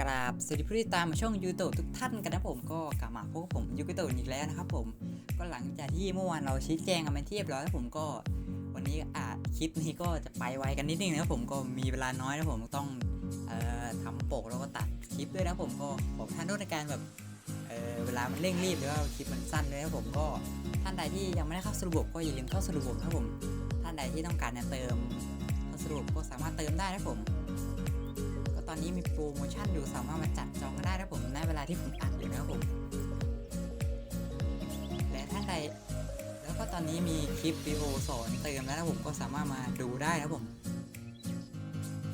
กราบสวัสดีผู้ที่ตามมาช่องยูโตทุกท่านกันนะผมก็กลับมาพบกับผมยูโตอีกแล้วนะครับผมก็หลังจากที่เมื่อวานเราชี้แจงกันเป็นที่เรียบร้อยแล้วผมก็ วันนี้อาจคลิปนี้ก็จะไปไวกันนิดนึงนะครับผมก็มีเวลาน้อยนะผมต้องเอ่อทำปกแล้วก็ตัดคลิปด้วยนะผมก็ขอท่านโทษในการแบบเอ่อเวลามันเร่งรีบหรือว่าคลิปมันสั้นเลยนะผมก็ท่านใดที่ยังไม่ได้เข้าสู่ระบบก็อย่าลืมเข้าสู่ระบบนะครับผมท่านใดที่ต้องการจะเติมเข้าสระบบก็สามารถเติมได้นะผม อนนี้มีโปรโมชั่นอยู่สามารถมาจัดจองกันได้นะผมในเวลาที่ผมอัดอยู่นะครับผมและท่านใดแล้วก็ตอนนี้มีคลิปวิดีโอสอนเติมแล้วนะผมก็สามารถมาดูได้นะผม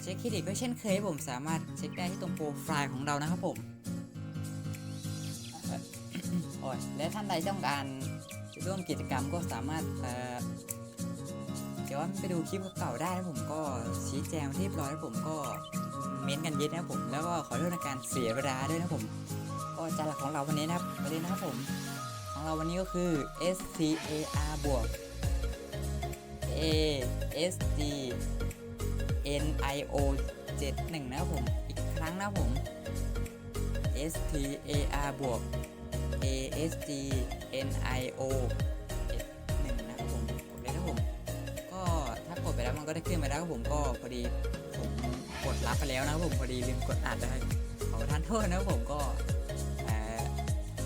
เช็คเครดิตก็เช่นเคยผมสามารถเช็คได้ที่ตรงโปรไฟล์ของเรานะครับผมและท่านใดต้องการร่วมกิจกรรมก็สามารถ เอ่อเดี๋ยวไปดูคลิปเก่าได้นะผมก็ชี้แจงเรียบร้อยแล้วผมก็เม้นต์กันเยอะนะผม แล้วก็ขอโทษในการเสียเวลาด้วยนะผม ก็จานหลักของเราวันนี้นะครับประเด็นนะครับผม ของเราวันนี้ก็คือ S C A R บวก A S D N I O 71นะครับผม อีกครั้งนะผม S T A R บวก A S D N I O มันก็ได้ขึ้นไปแล้วครับผมก็พอดีผมกดรับไปแล้วนะครับผมพอดีลืมกดอัดนะครับขอประทานโทษนะครับผมก็เอ่อ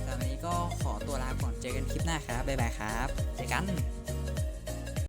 ตอนนี้ก็ขอตัวลาก่อนเจอกันคลิปหน้าครับบ๊ายบายครับเจอกัน